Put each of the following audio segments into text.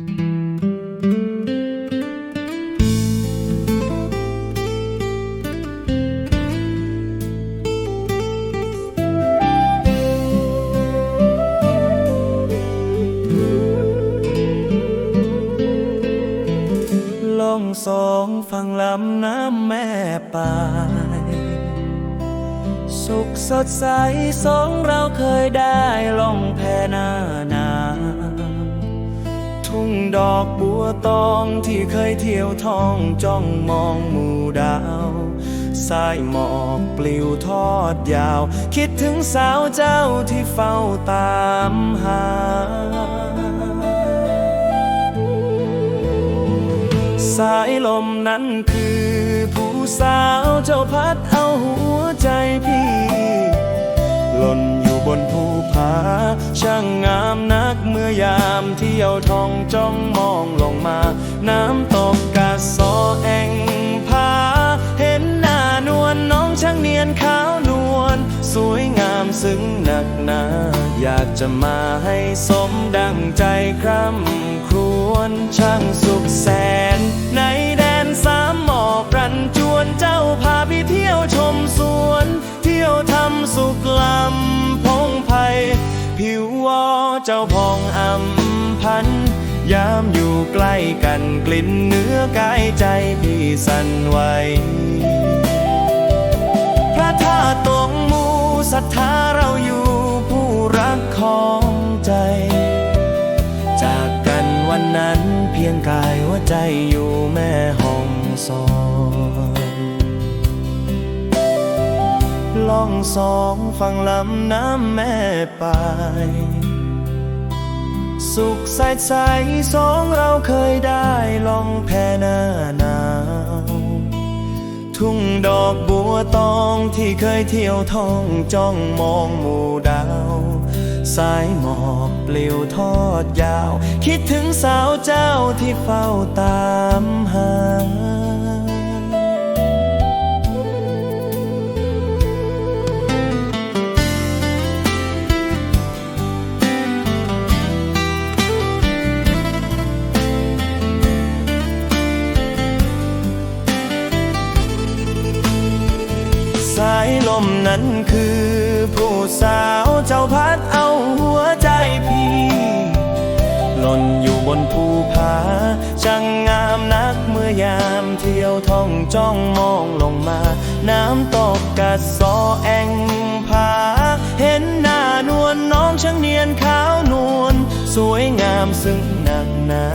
ลงสองฝั่งลำน้ำแม่ปายสุขสดใสสองเราเคยได้ลงแพหน้าหนาว ทุ่งดอกบัวตองที่เคยเที่ยวท่องจ้องมองหมู่ดาวสายหมอกปลิวทอดยาว คิดถึงสาวเจ้าที่เฝ้าตามหา สายลมนั้นคือผู้สาวเจ้าพัดเอาหัวใจ ที่ยวทองจ้องมองลงมา น้ำตกกาซอแองผาเห็นหน้านวลน้องช่างเนียนขาวนวลสวยงามซึ้งหนักหนาอยากจะมาให้สมดังใจคร่ำครวญช่างสุขแสน ในแดนสามหมอกรันจวนเจ้าพาไปเที่ยวชมสวน เที่ยวทำสุขลำพงไพผิววอเจ้าพองอำพัน ยามอยู่ใกล้กันกลิ่นเนื้อกายใจพี่สั่นไหวพระธาตุตงมูศรัทธาเราอยู่ผู้รักของใจ จากกันวันนั้นเพียงกายหัวใจอยู่แม่ห้องสอนล่องสองฝั่งลำน้ำแม่ปาย สุขใสใสสองเราเคยได้ลองแพหน้าหนาว ทุ่งดอกบัวตองที่เคยเที่ยวท่องจ้องมองหมู่ดาว สายหมอกปลิวทอดยาว คิดถึงสาวเจ้าที่เฝ้าตามหา มนั้นคือผู้สาวเจ้าพัดเอาหัวใจพี่ หล่นอยู่บนภูผาช่างงามนักเมื่อยามเที่ยวท่องจ้องมองลงมา น้ำตกกัดซอแองผา เห็นหน้านวลน้องช่างเนียนขาวนวลสวยงามซึ่ง นา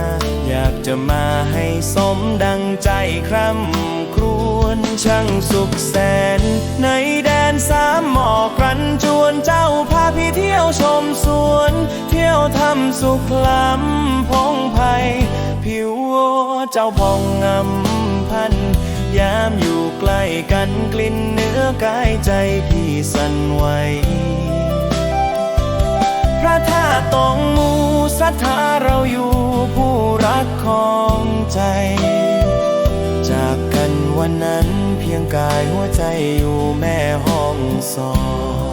อยากจะมาให้สมดังใจคร่ำครวญช่างสุขแสน ในแดนสามหมอกรันจวนเจ้าพาพี่เที่ยวชมสวน เที่ยวทำสุขล้ำพงไพผิวเจ้าพองงำพันยามอยู่ใกล้กันกลิ่นเนื้อกายใจพี่สั่นไหวพระธาตุตรงมู ศรัทธาเราอยู่ผู้รักของใจ จากกันวันนั้นเพียงกายหัวใจอยู่แม่ห้องสอน